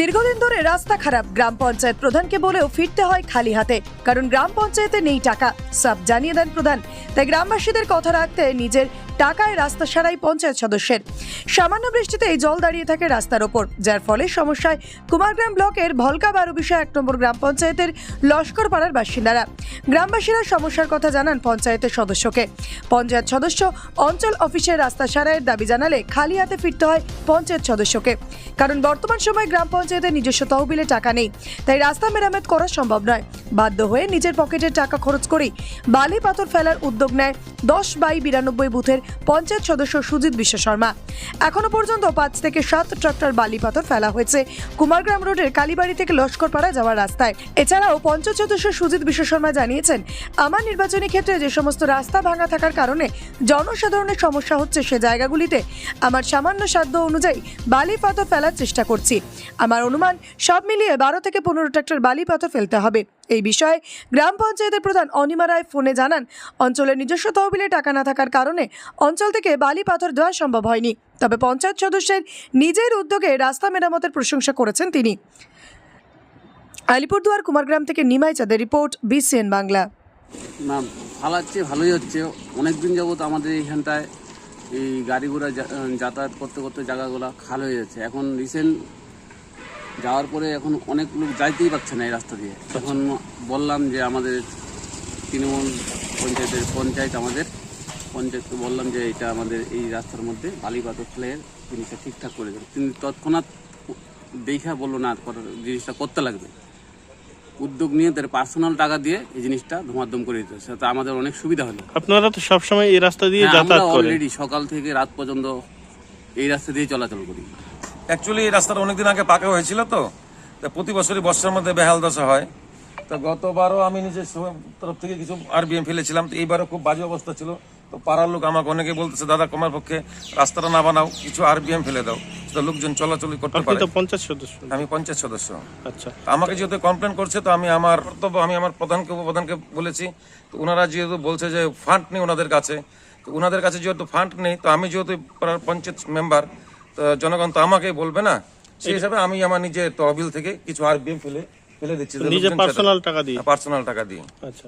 দীর্ঘদিন ধরে রাস্তা খারাপ, গ্রাম পঞ্চায়েত প্রধানকে বলেও ফিরতে হয় খালি হাতে, কারণ গ্রাম পঞ্চায়েতে নেই টাকা সব জানিয়ে দেন প্রধান। তাই গ্রামবাসীদের কথা রাখতে নিজের টাকায় রাস্তা সারাই পঞ্চায়েত সদস্যের। সামান্য বৃষ্টিতে এই জল দাঁড়িয়ে থাকে রাস্তার ওপর, যার ফলে সমস্যায় কুমারগ্রাম ব্লকের ভলকা বারো বিষয় এক নম্বর গ্রাম পঞ্চায়েতের লস্কর পাড়ার বাসিন্দারা। গ্রামবাসীরা সমস্যার কথা জানান পঞ্চায়েতের সদস্যকে। পঞ্চায়েত সদস্য অঞ্চল অফিসের রাস্তা সারাইয়ের দাবি জানালে খালি হাতে ফিরতে হয় পঞ্চায়েত সদস্যকে। কারণ বর্তমান সময়ে গ্রাম পঞ্চায়েতের নিজস্ব তহবিলে টাকা নেই, তাই রাস্তা মেরামত করা সম্ভব নয়। বাধ্য হয়ে নিজের পকেটের টাকা খরচ করেই বালি পাথর ফেলার উদ্যোগ নেয় দশ বাই বিরানব্বই বুথের পঞ্চায়েত সদস্য সুজিত বিশ্ব শর্মা। এখনও পর্যন্ত পাঁচ থেকে সাত ট্রাক্টর বালি পাথর ফেলা হয়েছে। কুমারগ্রাম রোডের কালীবাড়ি থেকে লস্করপাড়া যাওয়ার রাস্তায়। এছাড়াও পঞ্চায়েত সদস্য সুজিত বিশ্ব শর্মা জানিয়েছেন, আমার নির্বাচনী ক্ষেত্রে যে সমস্ত রাস্তা ভাঙা থাকার কারণে জনসাধারণের সমস্যা হচ্ছে সে জায়গাগুলিতে। আমার সামান্য সাধ্য অনুযায়ী বালি পাথর ফেলার চেষ্টা করছি। আমার অনুমান, সব মিলিয়ে বারো থেকে পনেরো ট্রাক্টর বালি পাথর ফেলতে হবে। এই বিষয়ে গ্রাম পঞ্চায়েতের প্রধান অনিমা রায় ফোনে জানান, অঞ্চলের নিজস্ব তহবিলে টাকা না থাকার কারণে অঞ্চল থেকে বালি পাথর দেওয়া সম্ভব হয়নি। তবে পঞ্চায়েত সদস্যের নিজের উদ্যোগে রাস্তা মেরামতের প্রশংসা করেছেন তিনি। আলিপুরদুয়ার কুমারগ্রাম থেকে নিমাই চাঁদের রিপোর্ট, বিসিএন বাংলা। না ফালাচ্ছে ভালোই হচ্ছে। অনেক দিন যাবত আমাদের এইখানটায় এই গাড়ি ঘোড়া যাতায়াত করতে করতে জায়গাগুলো খাল হয়ে যাচ্ছে। এখন রিসেন্ট যাওয়ার পরে এখন অনেক লোক যাইতেই পারছে না এই রাস্তা দিয়ে। তখন বললাম যে আমাদের তৃণমূল পঞ্চায়েতের পঞ্চায়েত আমাদের, পঞ্চায়েতকে বললাম যে এটা আমাদের এই রাস্তার মধ্যে বালি পাথর ফেলে জিনিসটা ঠিকঠাক করে দেবেন কিন্তু তৎক্ষণাৎ দেখা বলল না জিনিসটা করতে লাগবে। উদ্যোগ নিয়ে তার পার্সোনাল টাকা দিয়ে এই জিনিসটা ধুমাধুম করে দিতে সেটা আমাদের অনেক সুবিধা হলো। আপনারা তো সবসময় এই রাস্তা দিয়ে হ্যাঁ, যাতায়াত করেন। অলরেডি সকাল থেকে রাত পর্যন্ত এই রাস্তা দিয়ে চলাচল করি। অ্যাকচুয়ালি এই রাস্তাটা অনেকদিন আগে পাকা হয়েছিল তো। তা প্রতি বছরই বর্ষার মধ্যে বেহাল দশা হয়। তো গতবারও আমি নিজের তরফ থেকে কিছু আরবিএম ফেলেছিলাম। তো এইবারও খুব বাজে অবস্থা ছিল। তো পাড়ার লোক আমাকে অনেকে বলতেছে দাদা কমার পক্ষে রাস্তাটা না বানাও কিছু আর আরবিএম ফেলে দাও। লোকজন চলাচলি করতে পারে তো পঞ্চায়েত সদস্য। আমি পঞ্চায়েত সদস্য। আচ্ছা। আমাকে যেহেতু কমপ্লেন করছে তো আমি আমার কর্তব্য আমি আমার প্রধানকে উপপ্রধানকে বলেছি। তো ওনারা যেহেতু বলছে যে ফান্ড নেই ওনাদের কাছে তো ওনাদের কাছে যেহেতু ফান্ড নেই তো আমি যেহেতু পঞ্চায়েত মেম্বার তো জনগণ তো আমাকেই বলবে না। সেই হিসাবে আমি আমার নিজের তহবিল থেকে কিছু আর আরবিএম ফেলে ফেলে দিচ্ছি নিজে পার্সোনাল টাকা দিয়ে। পার্সোনাল টাকা দিয়ে। আচ্ছা।